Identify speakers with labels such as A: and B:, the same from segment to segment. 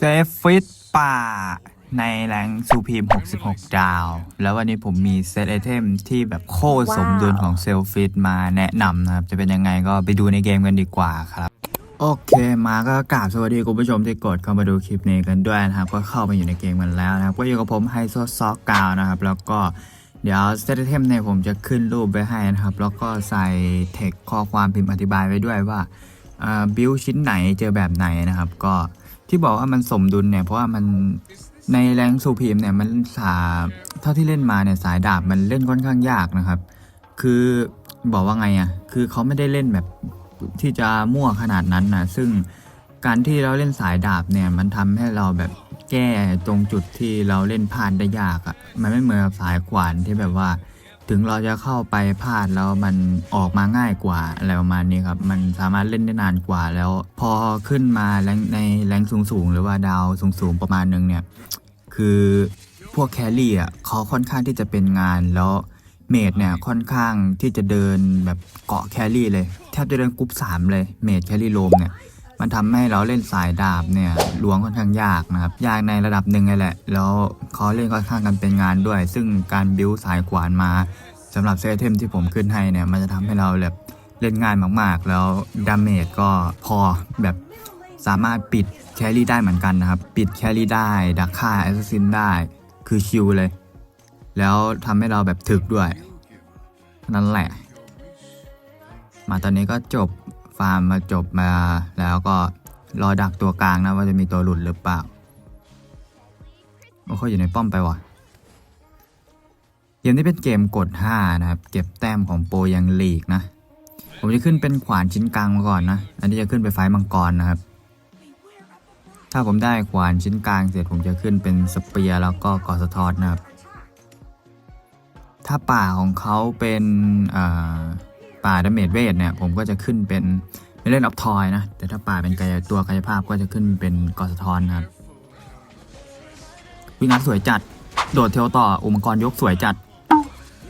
A: เซฟฟิตป่า ในแรงซูพีม 66 ดาว แล้ววันนี้ผมมีเซตไอเทมที่แบบโคตรสมดุลของเซลฟิตมาแนะนำนะครับ จะเป็นยังไงก็ไปดูในเกมกันดีกว่าครับ โอเคมาก็กราบสวัสดีคุณผู้ชมที่กดเข้ามาดูคลิปนี้กันด้วยนะครับ ก็เข้ามาอยู่ในเกมกันแล้วนะครับ ก็อยู่กับผมไฮโซซอกกาวนะครับ แล้วก็เดี๋ยวเซตไอเทมเนี่ยผมจะขึ้นรูปไว้ให้นะครับ แล้วก็ใส่เทคข้อความพิมพ์อธิบายไว้ด้วยว่าบิลชิ้นไหนเจอแบบไหนนะครับ ก็ ที่บอกว่ามันสมดุลเนี่ย เพราะว่ามันในแรงซูพีมเนี่ยมันสาเท่าที่เล่นมาเนี่ยสายดาบมันเล่นค่อนข้างยากนะครับ คือบอกว่าไงอะ่ะคือเขาไม่ได้เล่นแบบที่จะมั่วขนาดนั้นนะซึ่งการที่เราเล่นสายดาบเนี่ยมันทำให้เราแบบแก้ตรงจุดที่เราเล่นพลาดได้ยากอะ่ะมันไม่เหมือนกับสายขวานที่แบบว่า ถึงเราจะเข้าไปพลาดแล้วมันออกมาง่ายกว่าอะไรประมาณนี้ครับ มันสามารถเล่นได้นานกว่าแล้ว พอขึ้นมาแรงในแรงสูงๆ หรือว่าดาวสูงๆ ประมาณนึงเนี่ย คือพวกแครี่อะเขาค่อนข้างที่จะเป็นงานแล้วเมดเนี่ยค่อนข้างที่จะเดินแบบเกาะแครี่เลย แทบจะเดินกรุ๊ปสามเลยเมดแครี่โลมเนี่ย มันทำให้เราเล่นสายดาบเนี่ยล้วงค่อนข้างยากนะครับ ยากในระดับหนึ่งเลยแหละ แล้วเขาเล่นค่อนข้างกันเป็นงานด้วย ซึ่งการบิวสายขวานมาสำหรับเซตเทมที่ผมขึ้นให้เนี่ย มันจะทำให้เราแบบเล่นง่ายมากๆ แล้วดาเมจก็พอแบบสามารถปิดแครี่ได้เหมือนกันนะครับ ปิดแครี่ได้ ดักฆ่าแอสซินได้ คือชิวเลย แล้วทำให้เราแบบถึกด้วย นั่นแหละ มาตอนนี้ก็จบ ฟาร์มมาจบมาแล้วก็รอดักตัวกลางนะว่าจะมีตัวหลุดหรือเปล่าโอ้เขาอยู่ในป้อมไปว่ะเกมนี้เป็นเกมกด 5 นะครับ เก็บแต้มของโปรยังลีกนะ ผมจะขึ้นเป็นขวานชิ้นกลางมาก่อนนะ อันนี้จะขึ้นไปไฟมังกรนะครับ ถ้าผมได้ขวานชิ้นกลางเสร็จผมจะขึ้นเป็นสเปียร์แล้วก็กอสะทอดนะครับ ถ้าป่าของเขาเป็นอ่า ป่าดาเมจเวทเนี่ยผมก็จะขึ้นเป็นไม่เล่นออฟทอยนะ แต่ถ้าป่าเป็นกายตัวกายภาพก็จะขึ้นเป็นกอสะทอนครับ วิงัดสวยจัด โดดเทลต่ออุปกรณ์ยกสวยจัด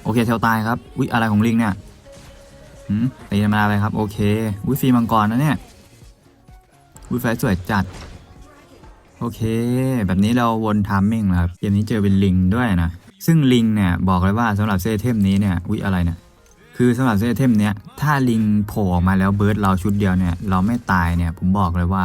A: โอเคเทลตายครับวิอะไรของลิงเนี่ยหืมตีธรรมดาไปครับ โอเควิฟีมังกรนะเนี่ยวิไฟสวยจัด โอเค แบบนี้เราวนทามมิ่งแล้วครับเกมนี้เจอเป็นลิงด้วยนะ ซึ่งลิงเนี่ยบอกเลยว่าสำหรับเซตเทมนี้เนี่ยวิอะไรเนี่ย คือสำหรับเซตเทมเนี้ยถ้าลิงโผล่ออกมาแล้วเบิร์ดเราชุดเดียวเนี่ยเราไม่ตายเนี่ยผมบอกเลยว่า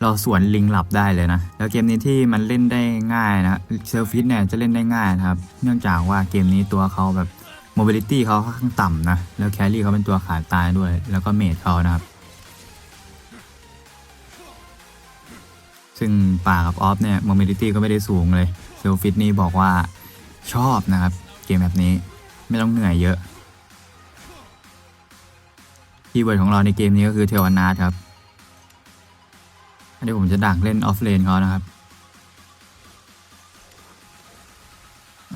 A: เราสวนลิงหลับได้เลยนะ แล้วเกมนี้ที่มันเล่นได้ง่ายนะเซลฟิตเนี่ยจะเล่นได้ง่ายนะครับ เนื่องจากว่าเกมนี้ตัวเขาแบบโมบิลิตี้เขาค่อนข้างต่ำนะ แล้วแครี่เขาเป็นตัวขาดตายด้วย แล้วก็เมดเขานะครับ ซึ่งป่ากับออฟเนี่ยโมบิลิตี้ก็ไม่ได้สูงเลยเซลฟิตนี่บอกว่าชอบนะครับ เกมแบบนี้ไม่ต้องเหนื่อยเยอะ คีย์เวิร์ดของเราในเกมนี้ก็คือเทวนาทครับ อันนี้ผมจะดักเล่นออฟเลนเขานะครับ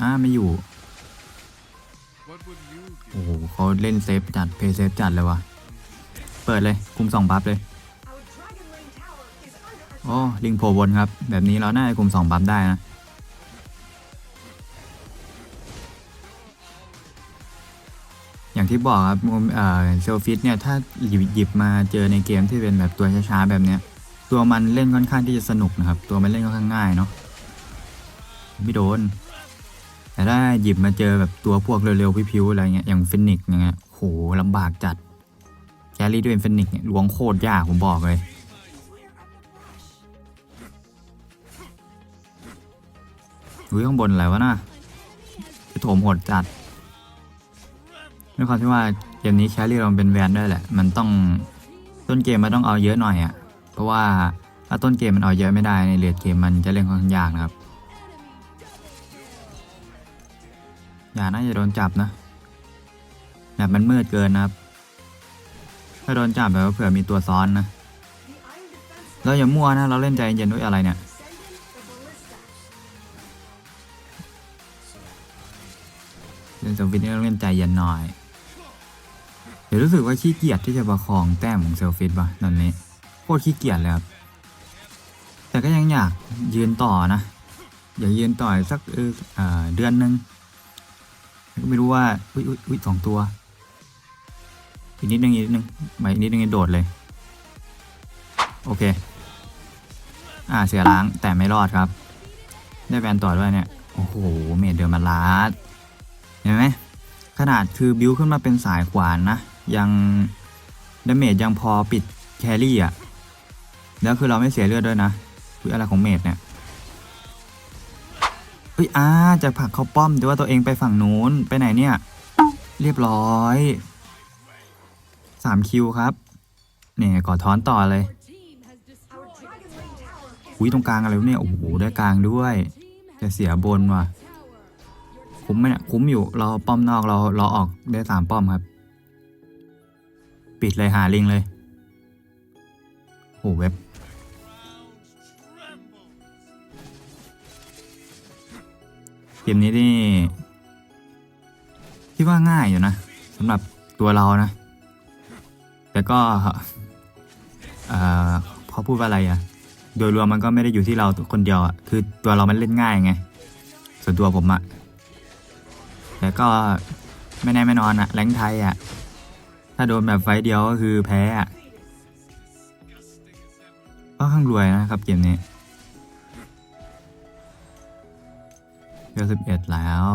A: อ่าไม่อยู่ โอ้โหเขาเล่นเซฟจัด เพย์เซฟจัดเลยวะเปิดเลย คุมสองบัฟเลย โอ้ ลิงโผล่บนครับ แบบนี้เราน่าจะคุมสองบัฟได้นะ อย่างที่บอกครับเซลฟิตเนี่ยถ้าหยิบหยิบมาเจอในเกมที่เป็นแบบตัวช้าๆแบบเนี้ย ตัวมันเล่นค่อนข้างที่จะสนุกนะครับ ตัวมันเล่นค่อนข้างง่ายเนาะไม่โดน แต่ถ้าหยิบมาเจอแบบตัวพวกเร็วๆพิวๆอะไรเงี้ยอย่างฟินิกอย่างเงี้ยโหลำบากจัดแครี่ด้วยฟินิกเนี่ยล้วงโคตรยากผมบอกเลยอุ้ยข้างบนอะไรวะน่ะจะโถมหดจัด ด้วยความที่ว่าเกมนี้แครี่เราเป็นแวนด้วยแหละ มันต้องต้นเกมมันต้องเอาเยอะหน่อยอะ่ะ เพราะว่าถ้าต้นเกมมันเอาเยอะไม่ได้ในเลดเกมมันจะเล่นค่อนข้างยากนะครับ อย่าน่าจะโดนจับนะแบบมันมืดเกินนะครับ ถ้าโดนจับแบบว่าเผื่อมีตัวซ้อนนะ เราอย่ามั่วนะ เราเล่นใจเย็นด้วยอะไรเนี่ยเล่นสวิตนี่ต้องเล่นใจเย็นหน่อย เดี๋ยวรู้สึกว่าขี้เกียจที่จะประคองแต้มของเซลฟิตป่ะตอนนี้โคตรขี้เกียจเลยครับ แต่ก็ยังอยากยืนต่อนะ อยากยืนต่ออีกสักเออเดือนหนึงก็ไม่รู้ว่า อุ้ยอุ้ยอุ้ยสองตัว อีกนิดนึงอีกนิดนึงไปอีกนิดนึงโดดเลย โอเค อ่าเสียล้างแต่ไม่รอดครับ ได้แบนต่อด้วยเนี่ย โอ้โห เมดเดอร์มาลาสเห็นไหมขนาดคือบิวขึ้นมาเป็นสายขวานนะ ยังดาเมจยังพอปิดแครี่อะ แล้วคือเราไม่เสียเลือดด้วยนะคืออะไรของเมดเนี่ยเฮ้ยอ้าจะผลักเขาป้อมแต่ว่าตัวเองไปฝั่งนู้นไปไหนเนี่ย เรียบร้อยสามคิวครับนี่กอดท้อนต่อเลยอุ้ยตรงกลางอะไรเนี่ย โอ้โห ได้กลางด้วย จะเสียบนว่ะ คุ้มไหมเนี่ย คุ้มอยู่ เราป้อมนอกเราเราออกได้สามป้อมครับ ปิดเลยหาลิงเลยโอ้เว็บ เกมนี้นี่คิดว่าง่ายอยู่นะสำหรับตัวเรานะ แต่ก็เอ่อพอพูดว่าอะไรอะโดยรวมมันก็ไม่ได้อยู่ที่เราคนเดียวอะคือตัวเรามันเล่นง่ายไง ส่วนตัวผมอะแต่ก็ไม่แน่ไม่นอนอะแรงไทยอะ ถ้าโดนแบบไฟเดียวก็คือแพ้อะก็ข้างรวยนะครับเกมนี้เดือสิบเอ็ดแล้ว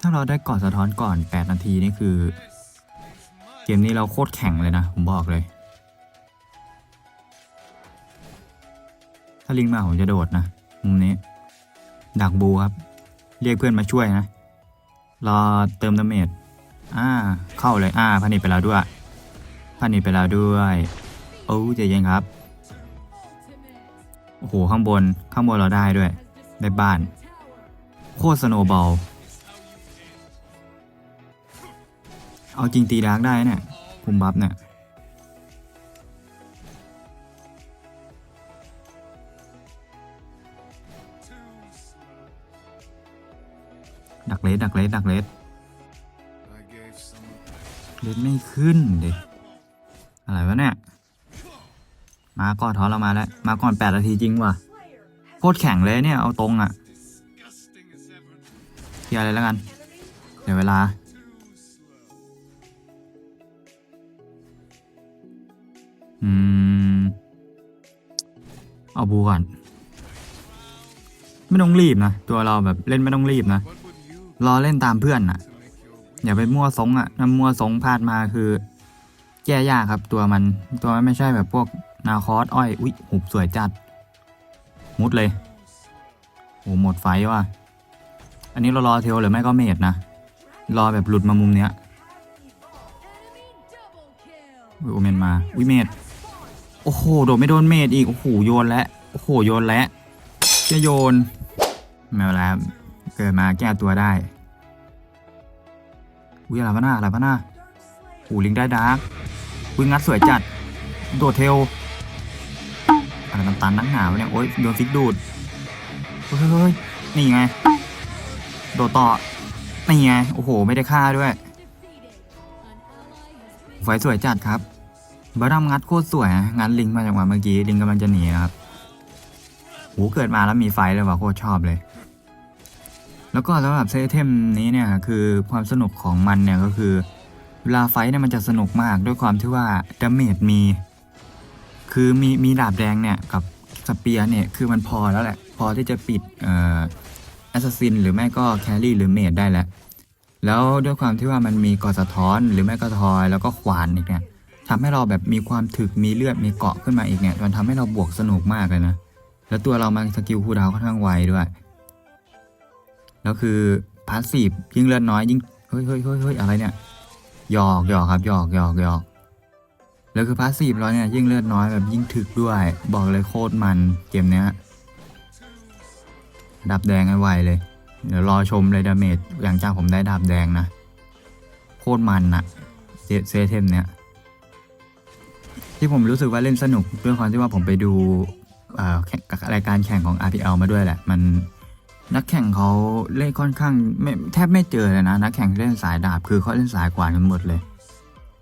A: ถ้าเราได้กอดสะท้อนก่อน 8 นาทีนี่คือ เกมนี้เราโคตรแข่งเลยนะ ผมบอกเลย ถ้าลิงมาผมจะโดดนะ มุมนี้ ดักบูครับ เรียกเพื่อนมาช่วยนะ รอเติมดาเมจอ่าเข้าเลยอ่าพันิดไปแล้วด้วยพันิดไปแล้วด้วยโอ้ใจเย็นครับโอ้โหข้างบนข้างบนเราได้ด้วยได้บ้าน โคตรสโนว์บอลเอาจริงตีดาร์กได้เนี่ยคุมบัฟเนี่ย เลสดักเลสดักเลสเลสไม่ขึ้นเด็อะไรวะเนี่ย มาก่อนทอเรามาแล้ว มาก่อนแปดนาทีจริงว่ะโคตรแข็งเลยเนี่ย เอาตรงอะเคลียร์เลยแล้วกัน เดี๋ยวเวลาอืม เอาบูก่อน ไม่ต้องรีบนะ ตัวเราแบบเล่นไม่ต้องรีบนะ รอเล่นตามเพื่อนน่ะ อย่าไปมั่วซงอะถ้ามั่วซงพลาดมาคือ แก้ยากครับตัวมัน ตัวมันไม่ใช่แบบพวกนาคอสอ้อย อุ๊ยหุบสวยจัด มุดเลยโอ้หมดไฟว่ะ อันนี้เรารอเทลหรือไม่ก็เมดนะ รอแบบหลุดมามุมเนี้ยอุ๊ยโอเมนมา อุ้ยเมดโอ้โห โดดไม่โดนเมดอีก โอ้โห โยนแล้ว โอ้โห โยนแล้วจะโยน ไม่เป็นไรครับ เกิดมาแก้ตัวได้อุ้ยอะไรวะหน้าอะไรวะหน้าโอ้ลิงได้ดาร์กอุ้ยงัดสวยจัด โดดเทลอะไรมันตันนักหนาวะเนี่ยโอ้ยโดนฟิกดูดเฮ้ยนี่ไง โดดต่อ นี่ไง โอ้โห ไม่ได้ฆ่าด้วยไฟสวยจัดครับบารัมงัดโคตรสวยงัดลิงมาจากวันเมื่อกี้ลิงกำลังจะหนีนะครับโหเกิดมาแล้วมีไฟเลยว่ะโคตรชอบเลย แล้วก็สำหรับเซตเทมนี้เนี่ยคือความสนุกของมันเนี่ยก็คือเวลาไฟท์เนี่ยมันจะสนุกมากด้วยความที่ว่าดาเมจมี คือมีมีดาบแดงเนี่ยกับสเปียร์เนี่ยคือมันพอแล้วแหละ พอที่จะปิดเอ่อแอสซัสซินหรือไม่ก็แครี่หรือเมจได้แล้ว แล้วด้วยความที่ว่ามันมีกอสะท้อนหรือไม่ก็ทอย แล้วก็ขวานอีกเนี่ยทำให้เราแบบมีความถึกมีเลือดมีเกาะขึ้นมาอีกเนี่ยมันทำให้เราบวกสนุกมากเลยนะ แล้วตัวเรามันสกิลคูดาวค่อนข้างไวด้วย แล้วคือพาสซีฟยิ่งเลือดน้อยยิ่งเฮ้ยเฮ้ยเฮ้ยเฮ้ยอะไรเนี่ยหยอกหยอกครับหยอกหยอกหยอกแล้วคือพาสซีฟเราเนี่ยยิ่งเลือดน้อยแบบยิ่งถึกด้วย บอกเลยโคตรมันเกมเนี้ยดับแดงให้ไวเลย เดี๋ยวรอชมเลยดาเมจอย่างจากผมได้ดาบแดงนะ โคตรมันอะเซเซเทมเนี้ยที่ผมรู้สึกว่าเล่นสนุกด้วยความที่ว่าผมไปดูเอ่อรายการแข่งของ RPL มาด้วยแหละ มัน นักแข่งเขาเล่นค่อนข้างไม่แทบไม่เจอเลยนะ นักแข่งเล่นสายดาบคือเขาเล่นสายกวานกันหมดเลย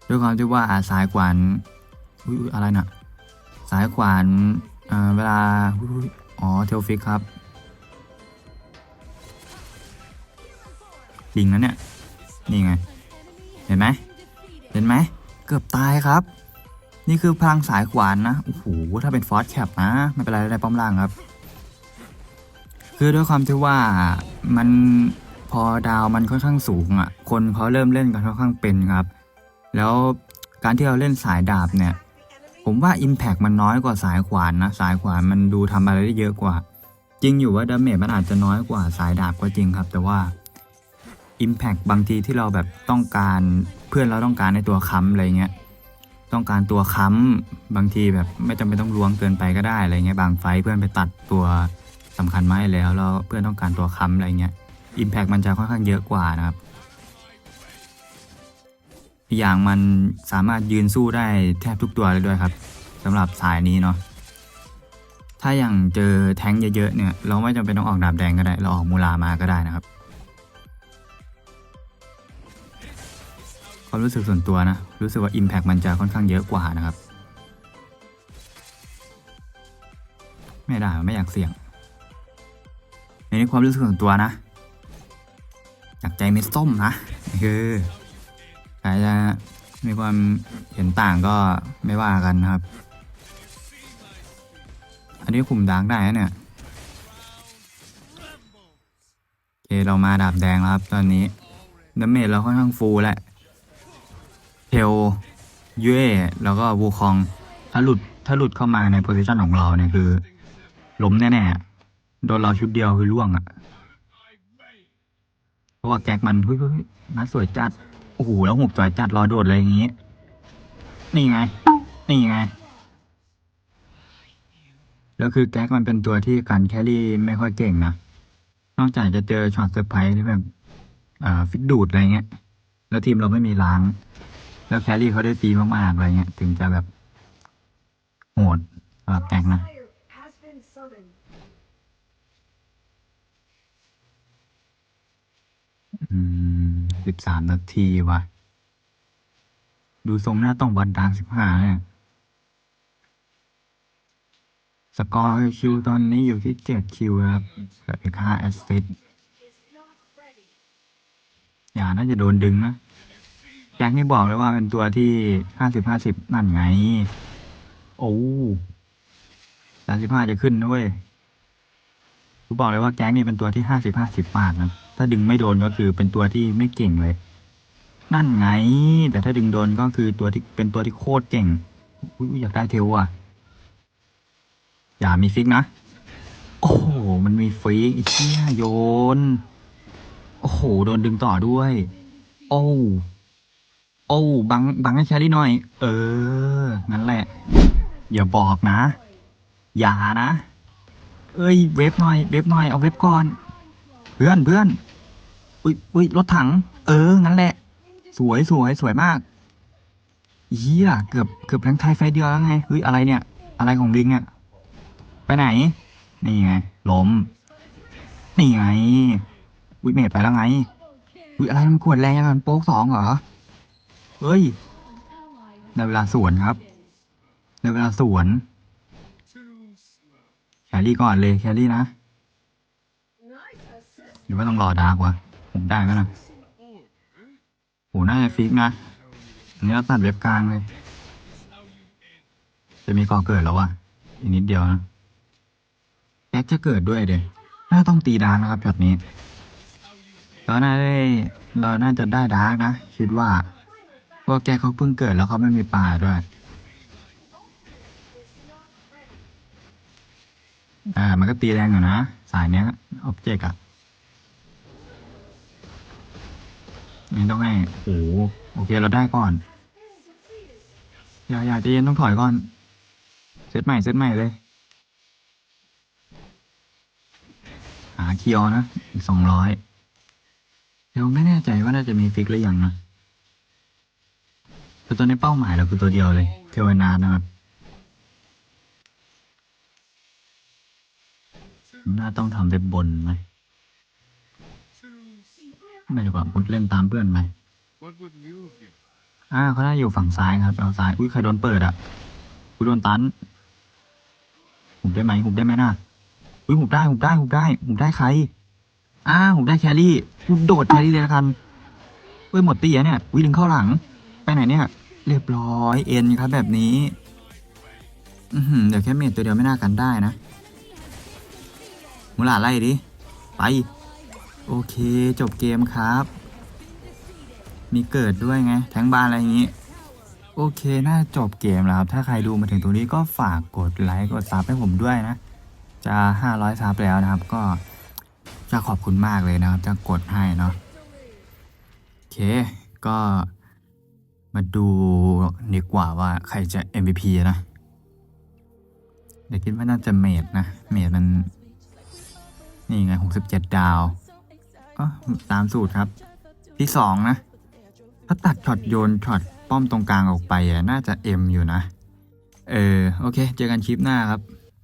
A: ด้วยความที่ว่าสายกวานอุ๊ยอะไรน่ะสายกวานเเวลาอ๋อเทลฟิกครับลิงนั้นเนี่ยนี่ไง เห็นไหมเห็นไหมเกือบตายครับ นี่คือพลังสายขวานนะโอ้โหถ้าเป็นฟอสแคปนะ ไม่เป็นไรได้ป้อมล่างครับ คือด้วยความที่ว่ามันพอดาวมันค่อนข้างสูงอะ่ะ คนเขาเริ่มเล่นกันค่อนข้างเป็นครับ แล้วการที่เราเล่นสายดาบเนี่ย ผมว่า Impact มันน้อยกว่าสายขวานนะ สายขวานมันดูทำอะไรได้เยอะกว่า จริงอยู่ว่าดาเมจมันอาจจะน้อยกว่าสายดาบก็จริงครับ แต่ว่า Impact บางทีที่เราแบบต้องการเพื่อนเราต้องการในตัวค้ำอะไรเงี้ยต้องการตัวค้ำบางทีแบบไม่จำเป็นต้องล้วงเกินไปก็ได้อะไรเงี้ยบางไฟเพื่อนไปตัดตัว สำคัญมาให้แล้วแล้วเพื่อนต้องการตัวค้ำอะไรเงี้ย Impact มันจะค่อนข้างเยอะกว่านะครับอีกอย่างมันสามารถยืนสู้ได้แทบทุกตัวเลยด้วยครับสำหรับสายนี้เนาะถ้าอย่างเจอแท้งเยอะๆเนี่ย เราไม่จำเป็นต้องออกดาบแดงก็ได้ เราออกมูลามาก็ได้นะครับความรู้สึกส่วนตัวนะ รู้สึกว่า Impact มันจะค่อนข้างเยอะกว่านะครับ ไม่ได้ไม่อยากเสี่ยง ในความรู้สึกส่วนตัวนะจากใจเม็ดส้มนะคือใครจะมีความเห็นต่างก็ไม่ว่ากันนะครับ อันนี้คุมดาร์กได้เนี่ยโอเคเรามาดาบแดงแล้วครับตอนนี้ดาเมจเราค่อนข้างฟูแหล้วเทลยูเอแล้วก็วูคองถ้าหลุดถ้าหลุดเข้ามาในโพซิชันของเราเนี่ยคือ ล้มแน่ๆ โดนเราชุดเดียวคือล่วงอะ่ะ เพราะว่าแก๊กมันเฮ้ยเฮ้ยเฮ้ยนัดสวยจัด โอ้โห แล้วหุบสวยจัดรอโดดเลยอย่างงี้ นี่ไง นี่ไง แล้วคือแก๊กมันเป็นตัวที่การแครี่ไม่ค่อยเก่งนะ นอกจากจะเจอช็อตเซอร์ไพรส์ที่แบบอ่าฟิกดูดอะไรเงี้ย แล้วทีมเราไม่มีล้าง แล้วแครี่เขาได้ตีมากๆอะไรเงี้ย ถึงจะแบบโหดสำหรับแก๊กนะ อืม สิบสามนาทีว่ะ ดูทรงหน้าต้องบอลดังสิบห้าเนี่ย สกอร์คิวตอนนี้อยู่ที่เจ็ดคิวครับเหลืออีกห้าแอสซิสต์อย่าน่าจะโดนดึงนะแจ็คนี่บอกเลยว่าเป็นตัวที่ห้าสิบห้าสิบนั่นไง โอ้สามสิบห้าจะขึ้นนะเว้ยกูบอกเลยว่าแก๊งนี่เป็นตัวที่ห้าสิบห้าสิบมากนะ ถ้าดึงไม่โดนก็คือเป็นตัวที่ไม่เก่งเลย นั่นไง แต่ถ้าดึงโดนก็คือตัวที่เป็นตัวที่โคตรเก่งอยอยากได้เทลอะ อย่ามีฟิกนะ โอ้โห มันมีฟิกอีเชี่ยโยน โอ้โห โดนดึงต่อด้วย โอ้ โอ้ บัง บังให้แครี่หน่อย เอองั้นแหละ อย่าบอกนะ อย่านะ เอ้ย เวฟหน่อย เวฟหน่อย เอาเวฟก่อน เพื่อนเพื่อนอุ้ยอุ้ยรถถัง เออ งั้นแหละ สวยสวยสวยมากเฮียเกือบเกือบแรงไทยไฟเดียวแล้วไงเฮ้ยอะไรเนี่ย อะไรของลิงอะไปไหน นี่ไงล้มนี่ไงอุ้ยเมดไปแล้วไงอุ้ยอะไรมันขวดแรงอย่างนั้นโป๊กสองเหรอเฮ้ยในเวลาสวนครับในเวลาสวนแครี่ก่อนเลยแครี่นะ หรือว่าต้องรอดาร์กวะผมได้ไหมนะโหน่าจะฟิกนะอันนี้เราตัดเว็บกลางเลย จะมีก่อเกิดแล้ววะอีกนิดเดียวนะแจ็คจะเกิดด้วยเดี๋ยน่าต้องตีดาร์กนะครับช็อตนี้เราน่าได้เราน่าจะได้ดาร์กนะคิดว่าพราแกเขาเพิ่งเกิดแล้วเขาไม่มีป่าด้วยอ่า มันก็ตีแรงอยู่นะ สายเนี้ย ออบเจกต์อะ นี่ต้องให้โอ้โหโอเคเราได้ก่อน อย่าอย่าใจเย็นต้องถอยก่อน เซตใหม่เซตใหม่เลย หาเคียวนะ อีกสองร้อยเดี๋ยวไม่แน่ใจว่าน่าจะมีฟิกหรือยังนะแต่ตัวนี้เป้าหมายเราคือตัวเดียวเลยเทวนานะครับน่าต้องทำเว็บบนไหม ไม่ดีกว่ามุดเล่นตามเพื่อนไหม
B: What would you give?
A: อ่าเขาน่าอยู่ฝั่งซ้ายครับเอาซ้าย อุ้ยใครโดนเปิดอะกูโดนตันหุบได้ไหมหุบได้ไหมน่ะอุ้ยหุบได้หุบได้หุบได้หุบได้ใคร อ่าหุบได้แครี่หุบโดดแครี่เลยละกันเฮ้ยหมดตีอะเนี่ยอุ้ยลิงเข้าหลัง ไปไหนเนี่ย เรียบร้อยเอ็นครับแบบนี้ อือหือเดี๋ยวแค่เมดตัวเดียวไม่น่ากันได้นะมูหลาไล่ดิ ไป โอเค จบเกมครับ มีเกิดด้วยไง แทงบานอะไรอย่างงี้ โอเค น่าจบเกมแล้วครับ ถ้าใครดูมาถึงตรงนี้ก็ฝากกดไลค์ กดซับให้ผมด้วยนะ จะ 500ซับแล้วนะครับ ก็จะขอบคุณมากเลยนะครับ จะกดให้เนาะ โอเค ก็มาดูดีกว่าว่าใครจะ MVP นะเดี๋ยวคิดว่าน่าจะเมดนะ เมดมัน นี่ไง 67 ดาว ก็ตามสูตรครับ ที่สองนะ ถ้าตัดช็อตโยนช็อตป้อมตรงกลางออกไปอะน่าจะเอ็มอยู่นะ เออ โอเค เจอกันคลิปหน้าครับ